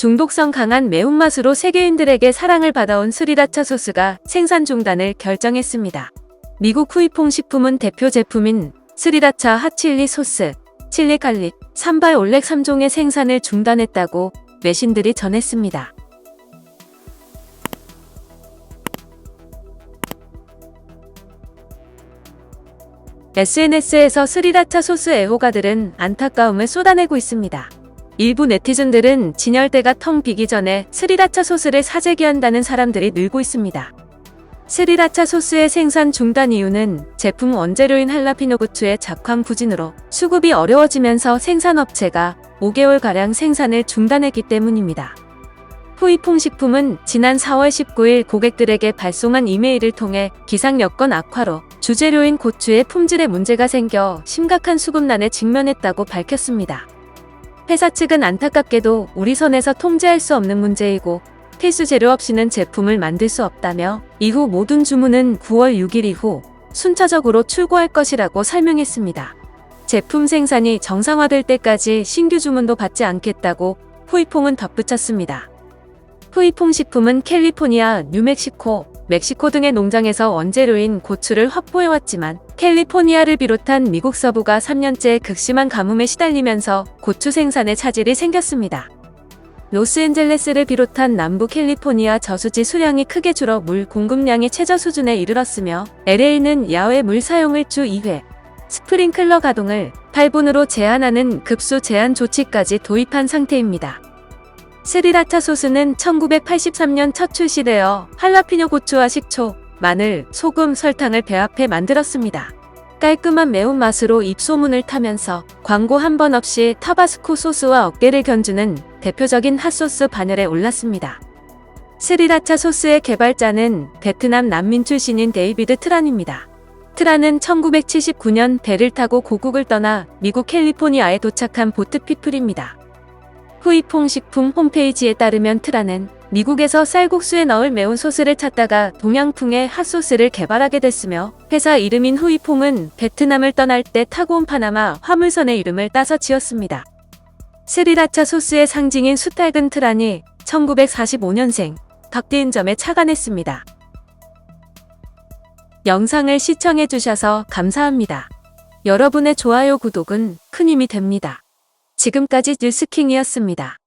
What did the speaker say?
중독성 강한 매운맛으로 세계인들에게 사랑을 받아온 스리라차 소스가 생산 중단을 결정했습니다. 미국 후이퐁 식품은 대표 제품인 스리라차 핫칠리 소스, 칠리 갈릭, 산발 올렉 3종의 생산을 중단했다고 외신들이 전했습니다. SNS에서 스리라차 소스 애호가들은 안타까움을 쏟아내고 있습니다. 일부 네티즌들은 진열대가 텅 비기 전에 스리라차 소스를 사재기한다는 사람들이 늘고 있습니다. 스리라차 소스의 생산 중단 이유는 제품 원재료인 할라피뇨 고추의 작황 부진으로 수급이 어려워지면서 생산업체가 5개월가량 생산을 중단했기 때문입니다. 후이퐁 식품은 지난 4월 19일 고객들에게 발송한 이메일을 통해 기상 여건 악화로 주재료인 고추의 품질에 문제가 생겨 심각한 수급난에 직면했다고 밝혔습니다. 회사 측은 안타깝게도 우리 선에서 통제할 수 없는 문제이고 필수 재료 없이는 제품을 만들 수 없다며 이후 모든 주문은 9월 6일 이후 순차적으로 출고할 것이라고 설명했습니다. 제품 생산이 정상화될 때까지 신규 주문도 받지 않겠다고 후이퐁은 덧붙였습니다. 후이퐁 식품은 캘리포니아, 뉴멕시코, 멕시코 등의 농장에서 원재료인 고추를 확보해왔지만 캘리포니아를 비롯한 미국 서부가 3년째 극심한 가뭄에 시달리면서 고추 생산에 차질이 생겼습니다. 로스앤젤레스를 비롯한 남부 캘리포니아 저수지 수량이 크게 줄어 물 공급량이 최저 수준에 이르렀으며 LA는 야외 물 사용을 주 2회, 스프링클러 가동을 8분으로 제한하는 급수 제한 조치까지 도입한 상태입니다. 스리라차 소스는 1983년 첫 출시되어 할라피뇨 고추와 식초, 마늘, 소금, 설탕을 배합해 만들었습니다. 깔끔한 매운맛으로 입소문을 타면서 광고 한 번 없이 타바스코 소스와 어깨를 견주는 대표적인 핫소스 반열에 올랐습니다. 스리라차 소스의 개발자는 베트남 난민 출신인 데이비드 트란입니다. 트란은 1979년 배를 타고 고국을 떠나 미국 캘리포니아에 도착한 보트피플입니다. 후이퐁 식품 홈페이지에 따르면 트라는 미국에서 쌀국수에 넣을 매운 소스를 찾다가 동양풍의 핫소스를 개발하게 됐으며 회사 이름인 후이퐁은 베트남을 떠날 때 타고 온 파나마 화물선의 이름을 따서 지었습니다. 스리라차 소스의 상징인 수탈근 트란이 1945년생 덕디인점에 착안했습니다. 영상을 시청해주셔서 감사합니다. 여러분의 좋아요 구독은 큰 힘이 됩니다. 지금까지 뉴스킹이었습니다.